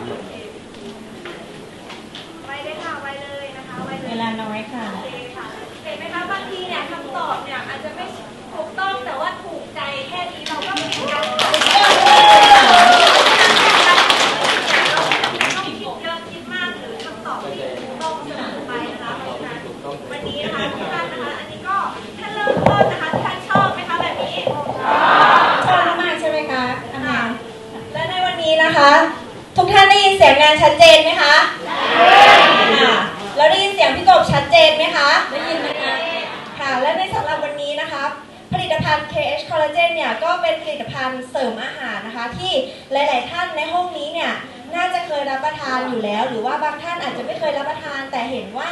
ามหไวเลยค่ะไวเลยนะคะไวเลยเวลาน้อยค่ะ โอเค่ะ เห็นไหมคะบางทีเนี่ยคำตอบเนี่ยอาจจะไม่ถูกต้องแต่ว่าถูกใจแค่นี้เราก็มีการตอบวันนี้นะคะทุกท่านนะคะ อันนี้ก็ท่าเริ่มต้นนะคะ ท่าชอบไหมคะแบบนี้ชอบมากใช่ไหมคะอาจและในวันนี้นะคะานชัดเจนไหมคะค่ะแล้วได้ยินเสียงพี่กบชัดเจนไหมคะ ได้ยินไหมคะค่ะ และในสำหรับวันนี้นะคะ ผลิตภัณฑ์ KH Collagen เนี่ยก็เป็นผลิตภัณฑ์เสริมอาหารนะคะ ที่หลาย ๆ ท่านในห้องนี้เนี่ยน่าจะเคยรับประทานอยู่แล้ว หรือว่าบางท่านอาจจะไม่เคยรับประทานแต่เห็นว่า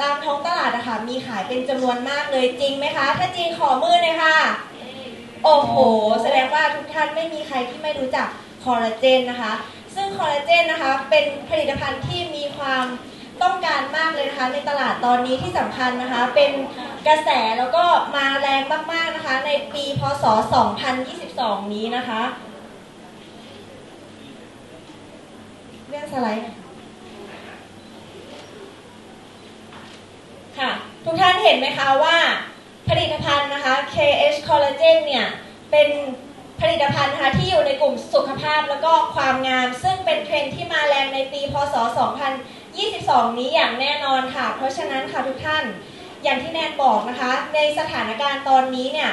ตามท้องตลาดนะคะมีขายเป็นจำนวนมากเลยจริงไหมคะ ถ้าจริงขอมือเลยค่ะ โอ้โห แสดงว่าทุกท่านไม่มีใครที่ไม่รู้จักคอลลาเจนนะคะ ซึ่งคอลลาเจนนะคะเป็นผลิตภัณฑ์ที่มีความต้องการมากเลยนะคะในตลาดตอนนี้ที่สำคัญนะคะ เป็นกระแสแล้วก็มาแรงมากๆนะคะ ในปีพศ 2022 นี้นะคะ เรื่องสไลด์ค่ะ ทุกท่านเห็นไหมคะว่าผลิตภัณฑ์นะคะ KH Collagen เนี่ย เป็น ผลิตภัณฑ์นะคะที่อยู่ในกลุ่มสุขภาพแล้วก็ความงาม ซึ่งเป็นเทรนด์ที่มาแรงในปี พศ 2022 นี้อย่างแน่นอนค่ะ เพราะฉะนั้นค่ะทุกท่าน อย่างที่แนนบอกนะคะ ในสถานการณ์ตอนนี้เนี่ย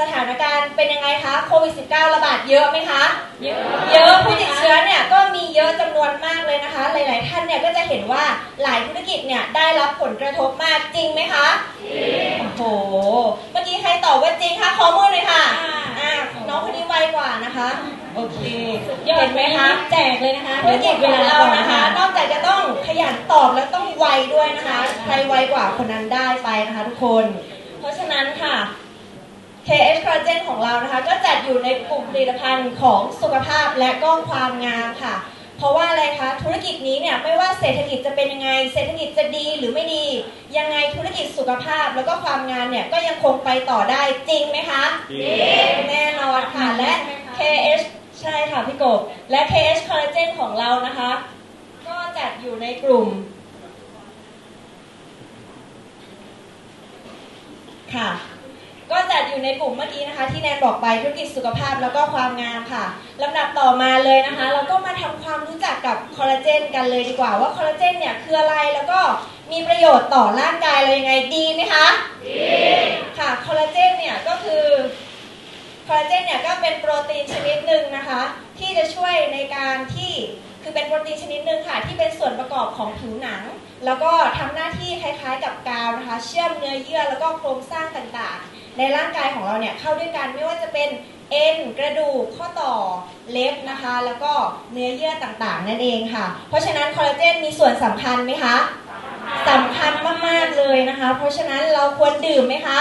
สถานการณ์เป็นยังไงคะโควิด -19 ระบาดเยอะไหมคะ เยอะเยอะผู้ติดเชื้อเนี่ยก็มีเยอะจำนวนมากเลยนะคะ หลาย ๆ ท่านเนี่ยก็จะเห็นว่าหลายธุรกิจเนี่ยได้รับผลกระทบมากจริงไหมคะจริงโอ้โห เมื่อกี้ใครตอบว่าจริงคะขอมือเลยค่ะอ่าน้องคนนี้ไวกว่านะคะ โอเค ยอ เห็ ด นไหไหมมคะคะแจกเลยนะคะธุรกิจของเรานะคะ นอกจากจะต้องขยันตอบแล้วต้องไวด้วยนะคะ ใครไวกว่าคนนั้นได้ไปนะคะทุกคน เพราะฉะนั้นค่ะ KH Collagen ของเรานะคะ ก็จัดอยู่ในกลุ่มผลิตภัณฑ์ของสุขภาพและก็ความงามค่ะ เพราะว่าอะไรคะธุรกิจนี้เนี่ยไม่ว่าเศรษฐกิจจะเป็นยังไง เศรษฐกิจจะดีหรือไม่ดี ยังไงธุรกิจสุขภาพแล้วก็ความงามเนี่ยก็ยังคงไปต่อได้จริงไหมคะจริงแน่นอนค่ะและ KH ใช่ค่ะพี่กบ และ KH Collagen ของเรานะคะ ก็จัดอยู่ในกลุ่ม ค่ะ ก็จัดอยู่ในกลุ่มเมื่อกี้นะคะ ที่แนนบอกไปธุรกิจสุขภาพแล้วก็ความงามค่ะลำดับต่อมาเลยนะคะ เราก็มาทำความรู้จักกับคอลลาเจนกันเลยดีกว่าว่าคอลลาเจนเนี่ยคืออะไรแล้วก็มีประโยชน์ต่อร่างกายเรายังไงดีไหมคะ ดี ค่ะคอลลาเจนเนี่ยก็คือ คอลลาเจนเนี่ยก็เป็นโปรตีนชนิดหนึ่งนะคะ ที่จะช่วยในการที่คือเป็นโปรตีนชนิดหนึ่งค่ะ ที่เป็นส่วนประกอบของผิวหนัง แล้วก็ทำหน้าที่คล้ายๆ กับกาวนะคะ เชื่อมเนื้อเยื่อแล้วก็โครงสร้างต่างๆ ในร่างกายของเราเนี่ยเข้าด้วยกันไม่ว่าจะเป็นเอ็นกระดูกข้อต่อเล็บนะคะ แล้วก็เนื้อเยื่อต่างๆ นั่นเองค่ะ เพราะฉะนั้นคอลลาเจนมีส่วนสำคัญไหมคะสำคัญมากๆเลยนะคะ เพราะฉะนั้นเราควรดื่มไหมคะ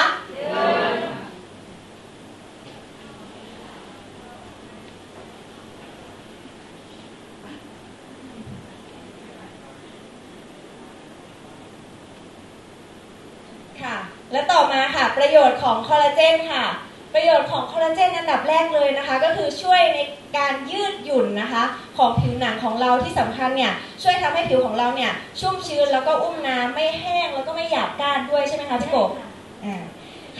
ค่ะ และต่อมาค่ะ ประ โยชน์ของคอลลาเจนค่ะ ประโยชน์ของคอลลาเจนอันดับแรกเลยนะคะ ก็คือช่วยในการยืดหยุ่นนะคะ ของผิวหนังของเราที่สำคัญเนี่ยช่วยทำให้ผิวของเราเนี่ยชุ่มชื้นแล้วก็อุ้มน้ำไม่แห้งแล้วก็ไม่หยาบก้านด้วยใช่ไหมคะพี่กบอ่า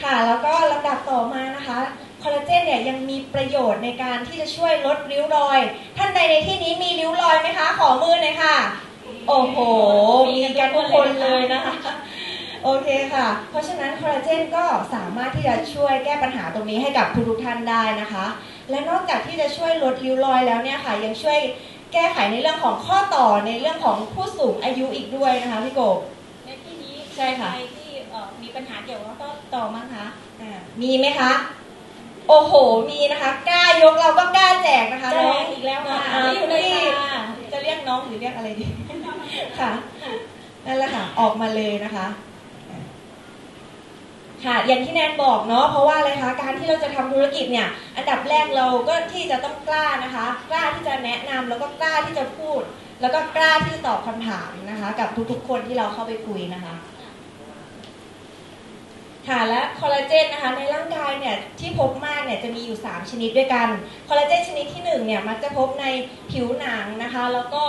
ค่ะแล้วก็ลำดับต่อมานะคะคอลลาเจนเนี่ยยังมีประโยชน์ในการที่จะช่วยลดริ้วรอย ท่านใดในที่นี้มีริ้วรอยไหมคะ ขอมือหน่อยค่ะ โอ้โห มีกันทุกคนเลยนะคะ โอเคค่ะ เพราะฉะนั้นคอลลาเจนก็สามารถที่จะช่วยแก้ปัญหาตรงนี้ให้กับทุกๆท่านได้นะคะ และนอกจากที่จะช่วยลดริ้วรอยแล้วเนี่ยค่ะ ยังช่วยแก้ไขในเรื่องของข้อต่อในเรื่องของผู้สูงอายุอีกด้วยนะคะพี่กบในที่นี้ใช่ค่ะใครที่เอ่อมีปัญหาเกี่ยวกับข้อต่อมั้งคะอ่ามีไหมคะ โอ้โห มีนะคะกล้ายกเราก็กล้าแจกนะคะแจน้องกอีกแล้วค่ะอ่ารีบเลยพี่ค่ะจะเรียกน้องหรือเรียกอะไรดีค่ะนั่นแหละค่ะ ออกมาเลยนะคะ ค่ะ อย่างที่แนนบอกเนาะ เพราะว่าอะไรคะ การที่เราจะทำธุรกิจเนี่ย อันดับแรกเราก็ที่จะต้องกล้านะคะ กล้าที่จะแนะนำแล้วก็กล้าที่จะพูด แล้วก็กล้าที่จะตอบคำถามนะคะ กับทุกๆ คนที่เราเข้าไปคุยนะคะ ค่ะ และคอลลาเจนนะคะในร่างกายเนี่ยที่พบมากเนี่ยจะมีอยู่ 3 ชนิดด้วยกัน คอลลาเจนชนิดที่1เนี่ยมักจะพบในผิวหนังนะคะ แล้วก็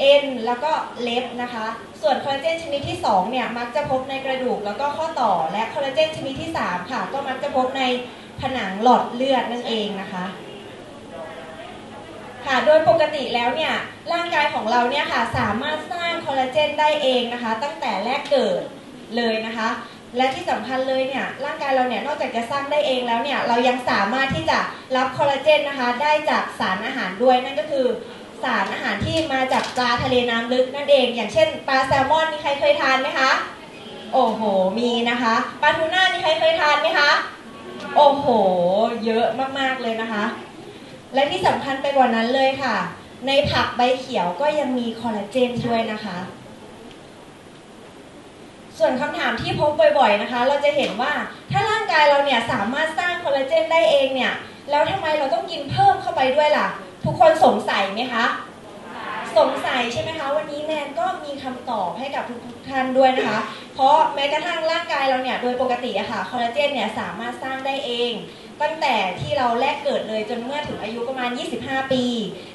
เอ็นแล้วก็เล็บนะคะ ส่วนคอลลาเจนชนิดที่ 2 เนี่ย มักจะพบในกระดูกแล้วก็ข้อต่อ และคอลลาเจนชนิดที่ 3 ค่ะ ก็มักจะพบในผนังหลอดเลือดนั่นเองนะคะ ค่ะ โดยปกติแล้วเนี่ย ร่างกายของเราเนี่ยค่ะ สามารถสร้างคอลลาเจนได้เองนะคะ ตั้งแต่แรกเกิดเลยนะคะ และที่สำคัญเลยเนี่ย ร่างกายเราเนี่ย นอกจากจะสร้างได้เองแล้วเนี่ย เรายังสามารถที่จะรับคอลลาเจนนะคะ ได้จากสารอาหารด้วย นั่นก็คือ สารอาหารที่มาจากปลาทะเลน้ำลึกนั่นเอง อย่างเช่นปลาแซลมอนมีใครเคยทานไหมคะ โอ้โห มีนะคะปลาทูน่ามีใครเคยทานไหมคะ โอ้โห เยอะมากๆเลยนะคะ และที่สำคัญไปกว่านั้นเลยค่ะ ในผักใบเขียวก็ยังมีคอลลาเจนด้วยนะคะ ส่วนคำถามที่พบบ่อยๆนะคะ เราจะเห็นว่าถ้าร่างกายเราเนี่ยสามารถสร้างคอลลาเจนได้เองเนี่ยแล้วทำไมเราต้องกินเพิ่มเข้าไปด้วยล่ะ ทุกคนสงสัยไหมคะ สงสัยใช่ไหมคะ วันนี้แนนก็มีคำตอบให้กับทุกๆท่านด้วยนะคะ เพราะแม้กระทั่งร่างกายเราเนี่ยโดยปกติอะค่ะคอลลาเจนเนี่ยสามารถสร้างได้เอง ตั้งแต่ที่เราแรกเกิดเลยจนเมื่อถึงอายุประมาณ 25 ปี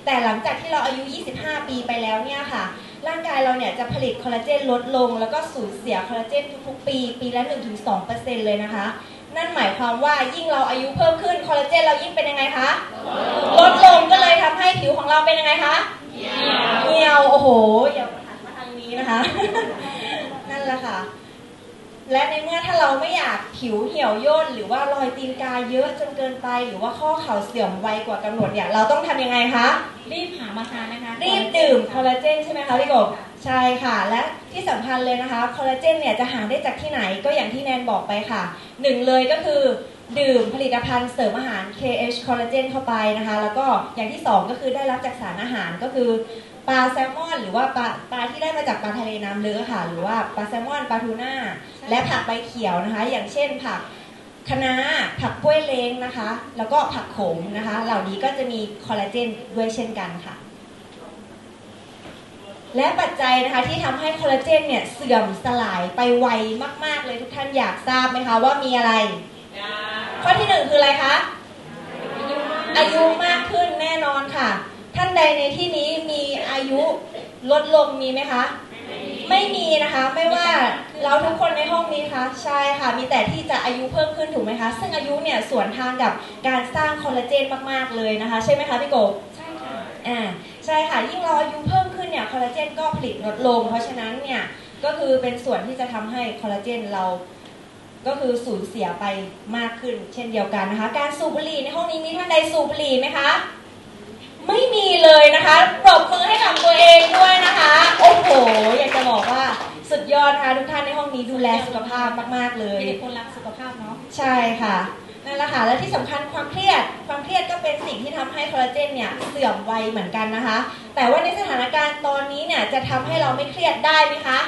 แต่หลังจากที่เราอายุ 25 ปีไปแล้วเนี่ยค่ะร่างกายเราเนี่ยจะผลิตคอลลาเจนลดลง แล้วก็สูญเสียคอลลาเจนทุกๆปี ปีละ 1-2%เลยนะคะ นั่นหมายความว่ายิ่งเราอายุเพิ่มขึ้นคอลลาเจนเรายิ่งเป็นยังไงคะ ลดลงก็เลยทำให้ผิวของเราเป็นยังไงคะเหี่ยวโอ้โหอย่าหันมาทางนี้นะคะ นั่นแหละค่ะ และในเมื่อถ้าเราไม่อยากผิวเหี่ยวย่นหรือว่ารอยตีนกาเยอะจนเกินไป หรือว่าข้อเข่าเสื่อมไวกว่ากำหนดเนี่ยเราต้องทำยังไงคะรีบหามาทานนะคะ รีบดื่มคอลลาเจนใช่ไหมคะพี่กบใช่ค่ะ และที่สำคัญเลยนะคะคอลลาเจนเนี่ยจะหาได้จากที่ไหนก็อย่างที่แนนบอกไปค่ะหนึ่งเลยก็คือดื่มผลิตภัณฑ์เสริมอาหาร KH คอลลาเจนเข้าไปนะคะ แล้วก็อย่างที่สองก็คือได้รับจากสารอาหารก็คือ ปลาแซลมอนหรือว่าปลาปลาที่ได้มาจากปลาทะเลน้ำลึกอะค่ะ หรือว่าปลาแซลมอนปลาทูน่าและผักใบเขียวนะคะ อย่างเช่นผักคะน้าผักกล้วยเล้งนะคะ แล้วก็ผักโขมนะคะ เหล่านี้ก็จะมีคอลลาเจนด้วยเช่นกันค่ะ และปัจจัยนะคะที่ทำให้คอลลาเจนเนี่ยเสื่อมสลายไปไวมาก ๆ เลยทุกท่านอยากทราบไหมคะว่ามีอะไร ข้อที่หนึ่งคืออะไรคะอายุมากขึ้นแน่นอนค่ะ ท่านใดในที่นี้มีอา ยุลดลงมีไหมคะ ไม่มีนะคะ ไม่ว่าเราทุกคนในห้องนี้คะใช่ค่ะ มีแต่ที่จะอายุเพิ่มขึ้นถูกไหมคะ ซึ่งอายุเนี่ยสวนทางกับการสร้างคอลลาเจนมากๆเลยนะคะ ใช่ไหมคะพี่โกบใช่ค่ะอ่าใช่ค่ะยิ่งเราอายุเพิ่มขึ้นเนี่ยคอลลาเจนก็ผลิตลดลง เพราะฉะนั้นเนี่ยก็คือเป็นส่วนที่จะทำให้คอลลาเจนเราก็คือสูญเสียไปมากขึ้น เช่นเดียวกันนะคะ การสูบบุหรี่ในห้องนี้มีท่านใดสูบบุหรี่ไหมคะ ไม่มีเลยนะคะปรบมือให้กับตัวเองด้วยนะคะ โอ้โห อยากจะบอกว่าสุดยอดนะคะทุกท่านในห้องนี้ดูแลสุขภาพมาก ๆ เลยมีแต่คนรักสุขภาพเนาะ ใช่ค่ะนั่นแหละค่ะ และที่สำคัญความเครียด ความเครียดก็เป็นสิ่งที่ทำให้คอลลาเจนเนี่ยเสื่อมไวเหมือนกันนะคะ แต่ว่าในสถานการณ์ตอนนี้เนี่ยจะทำให้เราไม่เครียดได้ไหมคะ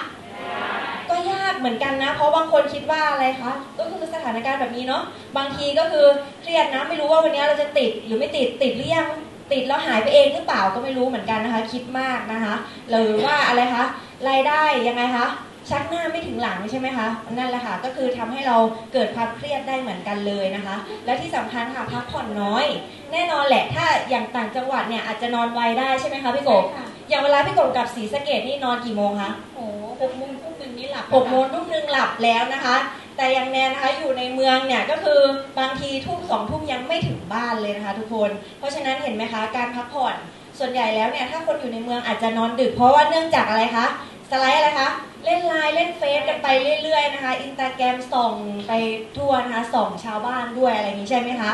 ก็ยากเหมือนกันนะ เพราะบางคนคิดว่าอะไรคะ ก็คือสถานการณ์แบบนี้เนาะ บางทีก็คือเครียดนะ ไม่รู้ว่าวันนี้เราจะติดหรือไม่ติด ติดหรือยัง ติดแล้วหายไปเองหรือเปล่าก็ไม่รู้เหมือนกันนะคะ คิดมากนะคะหรือว่าอะไรคะรายได้ยังไงคะชักหน้าไม่ถึงหลังใช่ไหมคะนั่นแหละค่ะก็คือทำให้เราเกิดความเครียดได้เหมือนกันเลยนะคะ และที่สำคัญค่ะพักผ่อนน้อย แน่นอนแหละถ้าอย่างต่างจังหวัดเนี่ยอาจจะนอนไวได้ใช่ไหมคะพี่กบใช่ค่ะอย่างเวลาพี่กบกลับศรีสะเกดนี่นอนกี่โมงคะโอ้โหหกโมงทุ่มหนึ่งนี่หลับหกโมงทุ่มหนึงหลับแล้วนะคะ แต่อย่างแนนนะคะอยู่ในเมืองเนี่ยก็คือบางทีทุ่มสองทุ่มยังไม่ถึงบ้านเลยนะคะทุกคน เพราะฉะนั้นเห็นไหมคะการพักผ่อนส่วนใหญ่แล้วเนี่ยถ้าคนอยู่ในเมืองอาจจะนอนดึก เพราะว่าเนื่องจากอะไรคะสไลด์อะไรคะเล่นไลน์เล่นเฟซกันไปเรื่อยๆนะคะอินสตาแกรมส่องไปทั่วนะคะส่องชาวบ้านด้วยอะไรนี้ใช่ไหมคะ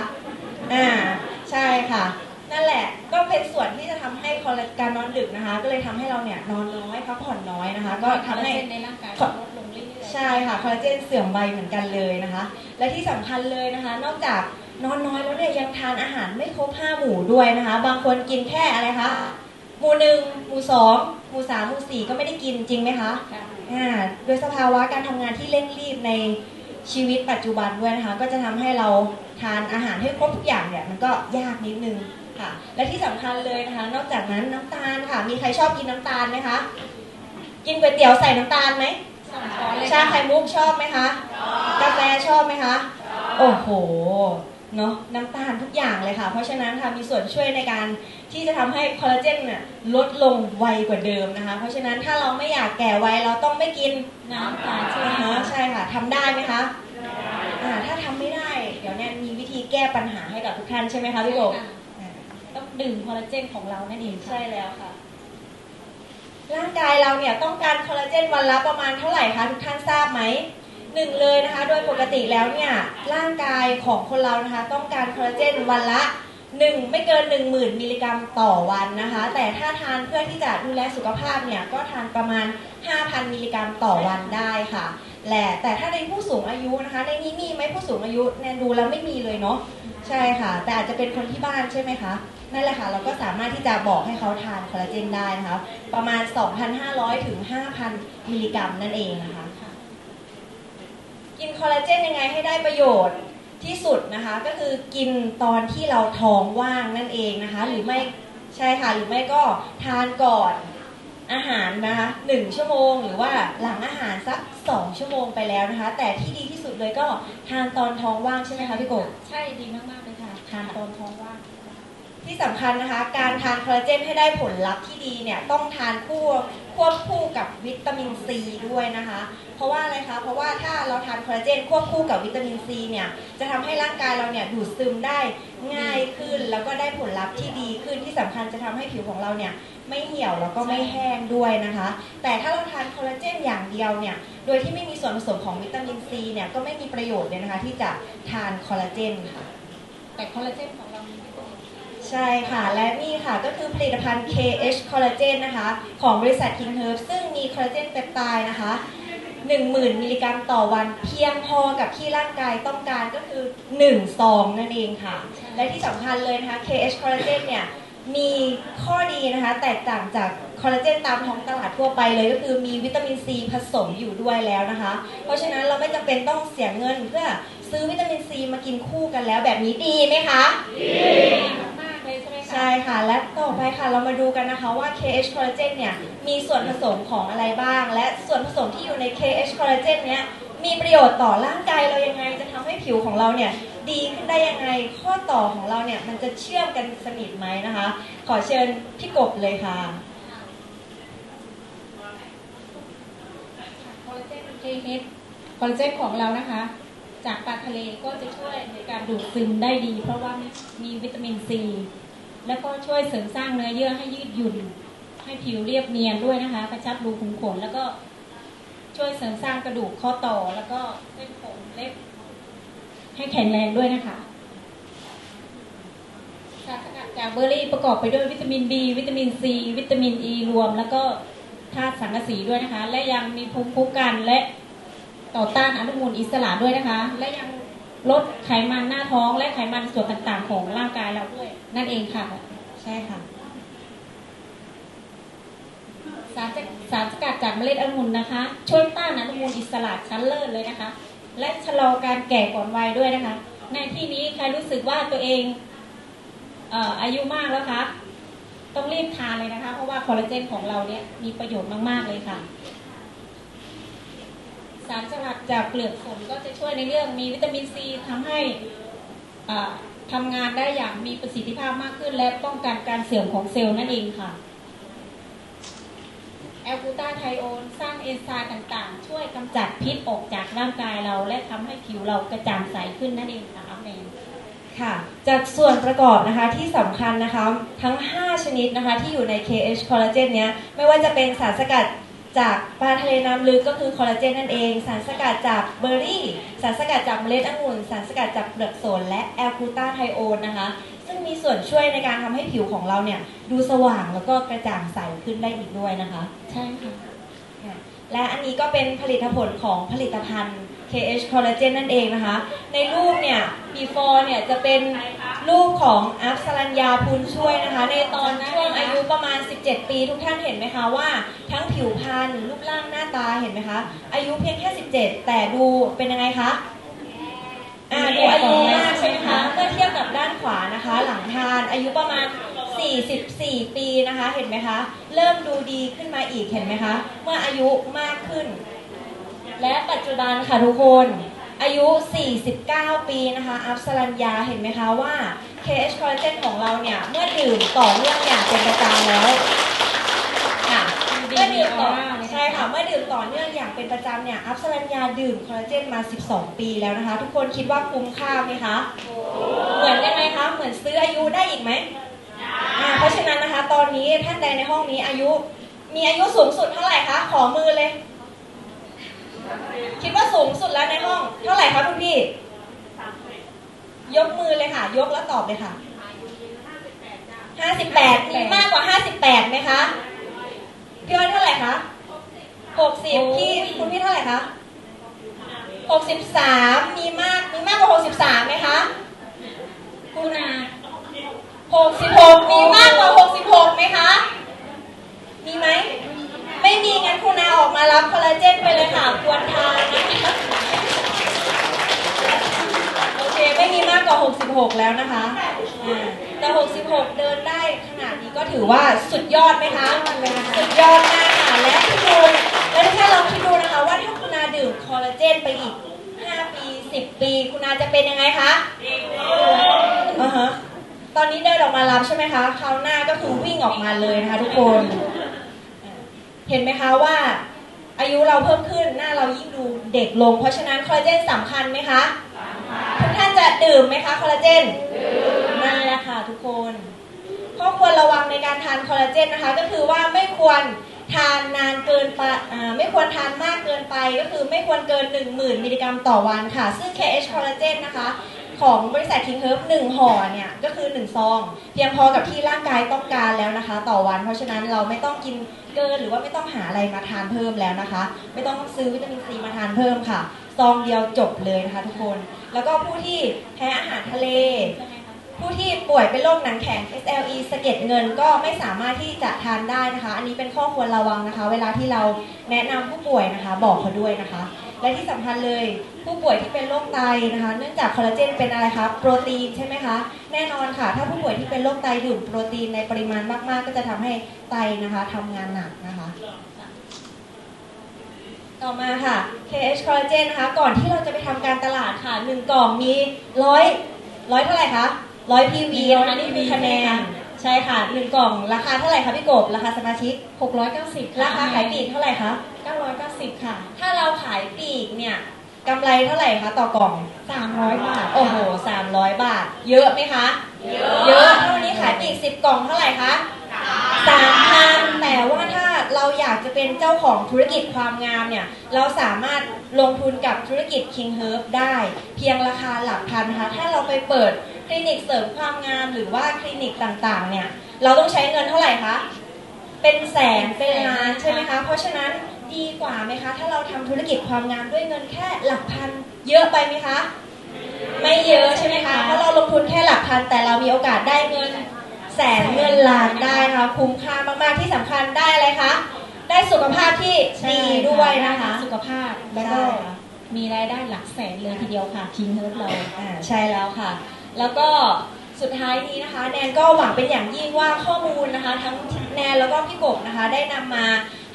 อ่าใช่ค่ะ นั่นแหละก็เป็นส่วนที่จะทำให้คอลลาการนอนดึกนะคะ ก็เลยทำให้เราเนี่ยนอนน้อยพักผ่อนน้อยนะคะ ก็ทำให้คอลลาเจนในร่างกายลดลงเรื่อยๆใช่ค่ะคอลลาเจนเสื่อมไวเหมือนกันเลยนะคะ และที่สำคัญเลยนะคะ นอกจากนอนน้อยแล้วเนี่ยยังทานอาหารไม่ครบห้าหมู่ด้วยนะคะ บางคนกินแค่อะไรคะหมู่หนึ่งหมู่สองหมู่สามหมู่สี่ก็ไม่ได้กินจริงไหมคะค่ะอ่าโดยสภาวะการทำงานที่เร่งรีบในชีวิตปัจจุบันด้วยนะคะ ก็จะทำให้เราทานอาหารให้ครบทุกอย่างเนี่ยมันก็ยากนิดนึง ค่ะ และที่สำคัญเลยนะคะ นอกจากนั้นน้ำตาลค่ะ มีใครชอบกินน้ำตาลไหมคะ กินก๋วยเตี๋ยวใส่น้ำตาลไหมสองช้อนเลยชาไข่มุกชอบไหมคะกาแฟชอบไหมคะโอ้โหเนอะน้ำตาลทุกอย่างเลยค่ะ เพราะฉะนั้นค่ะมีส่วนช่วยในการที่จะทำให้คอลลาเจนเนี่ยลดลงไวกว่าเดิมนะคะ เพราะฉะนั้นถ้าเราไม่อยากแก่ไวเราต้องไม่กินน้ำตาลใช่ไหมอ่าฮะคะใช่ค่ะทำได้ไหมคะอ่าถ้าทำไม่ได้ เดี๋ยวแนนมีวิธีแก้ปัญหาให้กับทุกท่านใช่ไหมคะพี่โบึ่งคอลลาเจนของเรานั่นเองใช่แล้วค่ะ ร่างกายเราเนี่ยต้องการคอลลาเจนวันละประมาณเท่าไหร่คะทุกท่านทราบไหมหนึ่งเลยนะคะ โดยปกติแล้วเนี่ยร่างกายของคนเรานะคะ ต้องการคอลลาเจนวันละหนึ่งไม่เกิน 1 0,000 มิลลิกรัมต่อวันนะคะ แต่ถ้าทานเพื่อที่จะดูแลสุขภาพเนี่ยก็ทานประมาณ 5,000 มิลลิกรัมต่อวันได้ค่ะ แหละแต่ถ้าในผู้สูงอายุนะคะ ในนี้มีไหมผู้สูงอายุแนนดูแล้วไม่มีเลยเนาะใช่ค่ะ แต่อาจจะเป็นคนที่บ้านใช่ไหมคะนั่นแหละค่ะ เราก็สามารถที่จะบอกให้เขาทานคอลลาเจนได้นะคะประมาณ 2,500 ถึง 5,000 มิลลิกรัมนั่นเองนะคะ กินคอลลาเจนยังไงให้ได้ประโยชน์ที่สุดนะคะ ก็คือกินตอนที่เราท้องว่างนั่นเองนะคะ หรือไม่ใช่ค่ะหรือไม่ก็ทานก่อน อาหารนะคะหนึ่งชั่วโมง หรือว่าหลังอาหารสักสองชั่วโมงไปแล้วนะคะ แต่ที่ดีที่สุดเลยก็ทานตอนท้องว่างใช่ไหมคะพี่กบใช่ดีมากๆเลยค่ะทานตอนท้องว่างที่สำคัญนะคะ การทานคอลลาเจนให้ได้ผลลัพธ์ที่ดีเนี่ยต้องทานคู่ควบคู่กับวิตามินซีด้วยนะคะ เพราะว่าอะไรคะ เพราะว่าถ้าเราทานคอลลาเจนควบคู่กับวิตามินซีเนี่ยจะทำให้ร่างกายเราเนี่ยดูดซึมได้ง่ายขึ้น แล้วก็ได้ผลลัพธ์ที่ดีขึ้นที่สำคัญจะทำให้ผิวของเราเนี่ย ไม่เหี่ยวแล้วก็ไม่แห้งด้วยนะคะ แต่ถ้าเราทานคอลลาเจนอย่างเดียวเนี่ย โดยที่ไม่มีส่วนผสมของวิตามินซีเนี่ยก็ไม่มีประโยชน์เลยนะคะ ที่จะทานคอลลาเจนค่ะ แต่คอลลาเจนของเรามีวิตามินใช่ค่ะ และนี่ค่ะก็คือผลิตภัณฑ์ KH Collagen นะคะ ของบริษัท King Herb ซึ่งมีคอลลาเจนเปปไทด์นะคะ10,000 มิลลิกรัมต่อวันเพียงพอกับที่ร่างกายต้องการก็คือ1ซองนั่นเองค่ะ และที่สำคัญเลยนะคะ KH Collagen เนี่ย มีข้อดีนะคะ แตกต่างจากคอลลาเจนตามท้องตลาดทั่วไปเลยก็คือมีวิตามินซีผสมอยู่ด้วยแล้วนะคะ เพราะฉะนั้นเราไม่จำเป็นต้องเสียเงินเพื่อซื้อวิตามินซีมากินคู่กันแล้วแบบนี้ดีไหมคะมากๆเลยใช่ไหมคะใช่ค่ะ และต่อไปค่ะเรามาดูกันนะคะว่า KH Collagen เนี่ยมีส่วนผสมของอะไรบ้าง และส่วนผสมที่อยู่ใน KH Collagen เนี่ย มีประโยชน์ต่อร่างกายเรายังไง จะทำให้ผิวของเราเนี่ยดีขึ้นได้ยังไงข้อต่อของเราเนี่ยมันจะเชื่อมกันสนิทไหมนะคะ ขอเชิญพี่กบเลยค่ะคอลลาเจน KH คอลลาเจนของเรานะคะ จากปลาทะเลก็จะช่วยในการดูดซึมได้ดี เพราะว่ามีวิตามินซี แล้วก็ช่วยเสริมสร้างเนื้อเยื่อให้ยืดหยุ่น ให้ผิวเรียบเนียนด้วยนะคะกระชับรูขุมขนแล้วก็ ช่วยเสริมสร้างกระดูกข้อต่อแล้วก็เส้นผมเล็บ ให้แข็งแรงด้วยนะคะสารสกัดจากเบอร์รี่ประกอบไปด้วยวิตามิน B วิตามิน C วิตามิน E รวม แล้วก็ธาตุสังกะสีด้วยนะคะ และยังมีภูมิคุ้มกันและต่อต้านอนุมูลอิสระด้วยนะคะ และยังลดไขมันหน้าท้องและไขมันส่วนต่างๆของร่างกายเราด้วย นั่นเองค่ะ ใช่ค่ะ สารสารสกัดจากเมล็ดองุ่นนะคะ ช่วยต้านอนุมูลอิสระชั้นเลิศเลยนะคะ และชะลอการแก่ก่อนวัยด้วยนะคะ ในที่นี้ใครรู้สึกว่าตัวเองเอ่ออายุมากแล้วคะต้องรีบทานเลยนะคะ เพราะว่าคอลลาเจนของเราเนี่ยมีประโยชน์มากๆเลยค่ะ สารสกัดจากเปลือกฝนก็จะช่วยในเรื่องมีวิตามินซีทำให้อ่าทำงานได้อย่างมีประสิทธิภาพมากขึ้น และป้องกันการเสื่อมของเซลล์นั่นเองค่ะ แอลกูตาไทโอนสร้างเอนไซม์ต่างๆ ช่วยกำจัดพิษออกจากร่างกายเรา และทำให้ผิวเรากระจ่างใสขึ้นนั่นเองค่ะอัพแมนค่ะจากส่วนประกอบนะคะที่สำคัญนะคะทั้ง 5 ชนิดนะคะที่อยู่ใน KH Collagen เนี้ยไม่ว่าจะเป็นสารสกัดจากปลาทะเลน้ำลึกก็คือคอลลาเจนนั่นเอง สารสกัดจากเบอร์รี่ สารสกัดจากเมล็ดองุ่น สารสกัดจากเปลือกสนและแอลกูตาไทโอนนะคะ มีส่วนช่วยในการทำให้ผิวของเราเนี่ย ดูสว่างแล้วก็กระจ่างใสขึ้นได้อีกด้วยนะคะ ใช่ค่ะ และอันนี้ก็เป็นผลิตผลของผลิตภัณฑ์ KH Collagen นั่นเองนะคะ ในรูปเนี่ย before เนี่ยจะเป็นรูปของอัพสรัญญาพูนช่วยนะคะ ในตอนช่วงอายุประมาณ 17 ปี ทุกท่านเห็นไหมคะว่าทั้งผิวพรรณรูปร่างหน้าตาเห็นไหมคะ อายุเพียงแค่ 17 แต่ดูเป็นยังไงคะ อ่าดูอายุมากใช่ไหมคะเมื่อเทียบกับด้านขวานะคะ หลังทานอายุประมาณ 44 ปีนะคะเห็นไหมคะ เริ่มดูดีขึ้นมาอีกเห็นไหมคะเมื่ออายุมากขึ้น และปัจจุบันค่ะทุกคนอายุ 49 ปีนะคะ อัพสรัญญา เห็นไหมคะว่า KH Collagen ของเราเนี่ย เมื่อดื่มต่อเนื่องอย่างเป็นประจำแล้วค่ะเมื่อดื่มต่อใช่ ค่ะ เมื่อดื่มต่อเนื่องอย่างเป็นประจำเนี่ย อัพสรัญญาดื่มคอลลาเจนมา 12 ปีแล้วนะคะ ทุกคนคิดว่าคุ้มค่าไหมคะ เหมือนยังไงคะ เหมือนซื้ออายุได้อีกไหมอ่า เพราะฉะนั้นนะคะ ตอนนี้ท่านใดในห้องนี้อายุ มีอายุสูงสุดเท่าไหร่คะ ขอมือเลย คิดว่าสูงสุดแล้วในห้อง เท่าไหร่คะคุณพี่ ยกมือเลยค่ะ ยกแล้วตอบเลยค่ะ58มีมากกว่า58ไหมคะพี่อ้อยเท่าไหร่คะ 60พี่คุณพี่เท่าไหร่คะ63มีมากมีมากกว่า63ไหมคะคุณอา66มีมากกว่า66ไหมคะมีไหมไม่มีงั้นคุณอาออกมารับคอลลาเจนไปเลยค่ะควรทานนะคะโอเคไม่มีมากกว่า 66 แล้วนะคะอ่าแต่ 66 เดินได้ขนาดนี้ก็ถือว่าสุดยอดไหมคะ สุดยอดมากค่ะและคิดดู และถ้าลองคิดดูนะคะว่าถ้าคุณอาดื่มคอลลาเจนไปอีก 5 ปี 10 ปี คุณอาจะเป็นยังไงคะอ่าฮะตอนนี้เดินออกมารับใช่ไหมคะคราวหน้าก็คือวิ่งออกมาเลยนะคะทุกคน เห็นไหมคะว่า อายุเราเพิ่มขึ้นหน้าเรายิ่งดูเด็กลง เพราะฉะนั้นคอลลาเจนสำคัญไหมคะทุกท่านจะดื่มไหมคะคอลลาเจนนั่นแหละค่ะทุกคนข้อควรระวังในการทานคอลลาเจนนะคะ ก็คือว่าไม่ควร ทานนานเกินไปไม่ควรทานมากเกินไปก็คือไม่ควรเกิน 10,000 มิลลิกรัมต่อวันค่ะ ซึ่ง KH คอลลาเจนนะคะ ของบริษัท King Herb 1ห่อเนี่ย ก็คือ 1 ซอง เพียงพอกับที่ร่างกายต้องการแล้วนะคะ ต่อวัน เพราะฉะนั้นเราไม่ต้องกินเกินหรือว่าไม่ต้องหาอะไรมาทานเพิ่มแล้วนะคะ ไม่ต้องซื้อวิตามินซีมาทานเพิ่มค่ะ ซองเดียวจบเลยนะคะทุกคน แล้วก็ผู้ที่แพ้อาหารทะเล ผู้ที่ป่วยเป็นโรคหนังแข็ง SLE สะเก็ดเงินก็ไม่สามารถที่จะทานได้นะคะ อันนี้เป็นข้อควรระวังนะคะ เวลาที่เราแนะนำผู้ป่วยนะคะ บอกเขาด้วยนะคะ และที่สำคัญเลยผู้ป่วยที่เป็นโรคไตนะคะ เนื่องจากคอลลาเจนเป็นอะไรคะโปรตีนใช่ไหมคะ แน่นอนค่ะ ถ้าผู้ป่วยที่เป็นโรคไตดื่มโปรตีนในปริมาณมาก ๆ ก็จะทำให้ไตนะคะทำงานหนักนะคะต่อมาค่ะ KH Collagen นะคะ ก่อนที่เราจะไปทำการตลาดค่ะ 1 กล่องมีร้อยร้อยเท่าไหร่คะ ร้อย PV นะคะนี่คือคะแนนใช่ค่ะ1กล่องราคาเท่าไหร่คะพี่กบราคาสมาชิก 690 ราคาขายปลีกเท่าไหร่คะ990 ค่ะ ถ้าเราขายปลีกเนี่ยกำไรเท่าไหร่คะต่อกล่อง 300 บาท โอ้โห 300 บาท เยอะไหมคะ เยอะเยอะถ้าวันนี้ขายปลีก 10 กล่องเท่าไหร่คะสามพันแต่ว่าถ้า เราอยากจะเป็นเจ้าของธุรกิจความงามเนี่ย เราสามารถลงทุนกับธุรกิจ King Herb ได้ เพียงราคาหลักพันนะคะ ถ้าเราไปเปิดคลินิกเสริมความงามหรือว่าคลินิกต่างๆ เนี่ย เราต้องใช้เงินเท่าไหร่คะ เป็นแสน เป็นล้านใช่ไหมคะ เพราะฉะนั้นดีกว่าไหมคะ ถ้าเราทำธุรกิจความงามด้วยเงินแค่หลักพัน เยอะไปไหมคะ ไม่เยอะใช่ไหมคะเพราะเราลงทุนแค่หลักพันแต่เรามีโอกาสได้เงินแสนเงินล้านได้นะคะคุ้มค่ามากๆที่สำคัญได้อะไรคะได้สุขภาพที่ดีด้วยนะคะ สุขภาพแล้วก็มีรายได้หลักแสนเลยทีเดียวค่ะคิงเฮิร์บเราอ่าใช่แล้วค่ะ แล้วก็สุดท้ายนี้นะคะ แนนก็หวังเป็นอย่างยิ่งว่าข้อมูลนะคะ ทั้งแนนแล้วก็พี่กบนะคะ ได้นำมา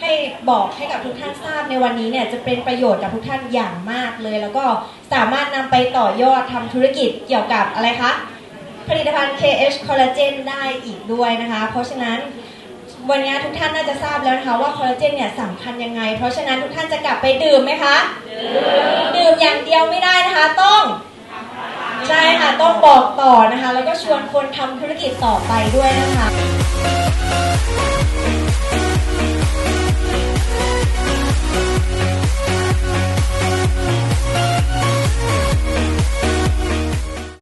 ให้บอกให้กับทุกท่านทราบในวันนี้เนี่ยจะเป็นประโยชน์กับทุกท่านอย่างมากเลย แล้วก็สามารถนำไปต่อยอดทำธุรกิจเกี่ยวกับอะไรคะ ผลิตภัณฑ์ KH คอลลาเจนได้อีกด้วยนะคะ เพราะฉะนั้นวันนี้ทุกท่านน่าจะทราบแล้วนะคะว่าคอลลาเจนเนี่ยสำคัญยังไง เพราะฉะนั้นทุกท่านจะกลับไปดื่มไหมคะ ดื่มอย่างเดียวไม่ได้นะคะ ต้องใช่ค่ะต้องบอกต่อนะคะ แล้วก็ชวนคนทำธุรกิจต่อไปด้วยนะคะ